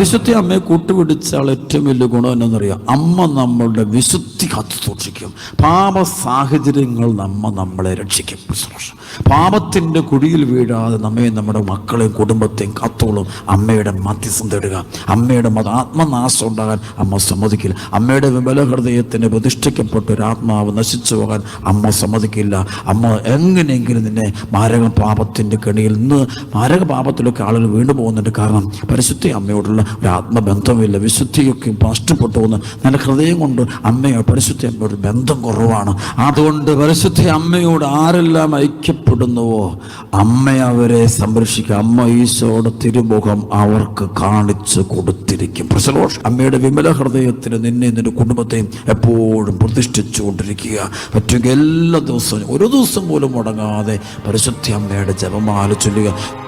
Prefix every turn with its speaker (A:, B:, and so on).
A: പരിശുദ്ധ അമ്മയെ കൂട്ടുപിടിച്ചാൽ ഏറ്റവും വലിയ ഗുണം എന്നറിയാം അമ്മ നമ്മളുടെ വിശുദ്ധി കാത്തു സൂക്ഷിക്കും. പാപ സാഹചര്യങ്ങൾ നമ്മ നമ്മളെ രക്ഷിക്കും. പാപത്തിന്റെ കുഴിയിൽ വീഴാതെ നമ്മയും നമ്മുടെ മക്കളെയും കുടുംബത്തെയും കാത്തോളും. അമ്മയുടെ മധ്യസ്ഥം തേടുക. അമ്മയുടെ മത ആത്മനാശം ഉണ്ടാകാൻ അമ്മ സമ്മതിക്കില്ല. അമ്മയുടെ വിമല ഹൃദയത്തിന് പ്രതിഷ്ഠിക്കപ്പെട്ട ഒരു ആത്മാവ് നശിച്ചു പോകാൻ അമ്മ സമ്മതിക്കില്ല. അമ്മ എങ്ങനെയെങ്കിലും നിന്നെ മാരക പാപത്തിന്റെ കെണിയിൽ നിന്ന് മാരക പാപത്തിലൊക്കെ ആളുകൾ വീണു പോകുന്നുണ്ട് കാരണം പരിശുദ്ധ അമ്മയോടുള്ള ഒരു ആത്മബന്ധമില്ല വിശുദ്ധിയൊക്കെ നഷ്ടപ്പെട്ടു പോകുന്നു നല്ല ഹൃദയം കൊണ്ട് അമ്മയോ പരിശുദ്ധ അമ്മയോട് ബന്ധം കുറവാണ്. അതുകൊണ്ട് പരിശുദ്ധ അമ്മയോട് ആരെല്ലാം ഐക്യപ്പെടുന്നുവോ അമ്മ അവരെ സംരക്ഷിക്കുക അമ്മ ഈശോയുടെ തിരുമുഖം അവർക്ക് കാണിച്ചു കൊടുത്തിരിക്കും. പ്രസലോഷ് അമ്മയുടെ വിമല ഹൃദയത്തിന് നിന്നെ നിന്റെ കുടുംബത്തെയും എപ്പോഴും പ്രതിഷ്ഠിച്ചു കൊണ്ടിരിക്കുക. പറ്റുമെങ്കിൽ എല്ലാ ദിവസവും ഒരു ദിവസം പോലും മുടങ്ങാതെ പരിശുദ്ധ അമ്മയുടെ ജപമാല ചൊല്ലുക.